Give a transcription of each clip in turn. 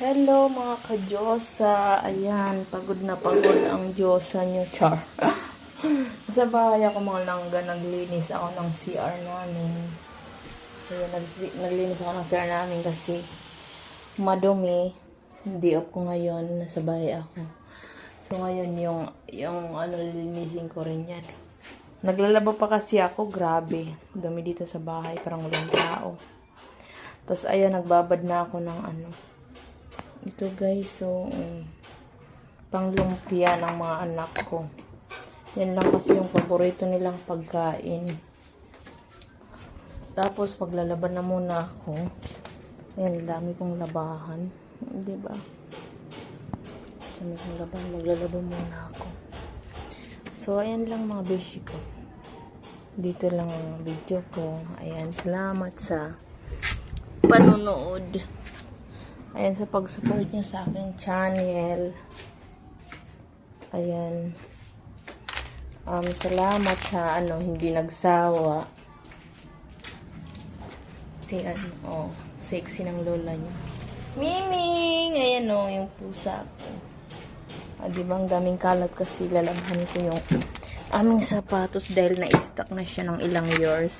Hello mga ka-Diyosa. Ayan, pagod na pagod ang Diyosa niyo, Char. Sa bahay ako mga langga, naglinis ako ng CR namin. Ayan, nagsi- naglinis ako ng CR namin kasi madumi. Hindi off ko ngayon, nasa bahay ako. So ngayon yung, yung ano, lilinisin ko rin yan. Naglalaba pa kasi ako, grabe. Dumi dito sa bahay, parang walang tao. Tapos ayan, nagbabad na ako ng ano, ito guys, so, um, panglumpia ng mga anak ko. Yan lang kasi yung paborito nilang pagkain. Tapos, paglalaban na muna ako. Ayan, dami kong labahan. Di ba? Dami kong laban. Maglalaban muna ako. So, ayan lang mga beshi ko. Dito lang ang video ko. Ayan, salamat sa panonood. Ayan, sa pag-support niya sa aking channel. Ayan. Um, salamat sa ano, hindi nagsawa. Ayan, oh, sexy ng lola niya. Miming! Ayan oh, yung pusa ko. Ah, di ba ang daming kalat kasi lalabhan ko yung aming sapatos dahil na-stock na siya ng ilang years.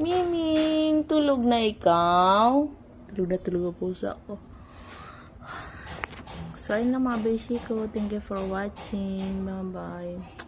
Miming, tulog na ikaw? Tulog na tulog ang pusa ko. So, ayun lang mga beshi ko. Thank you for watching. Bye-bye.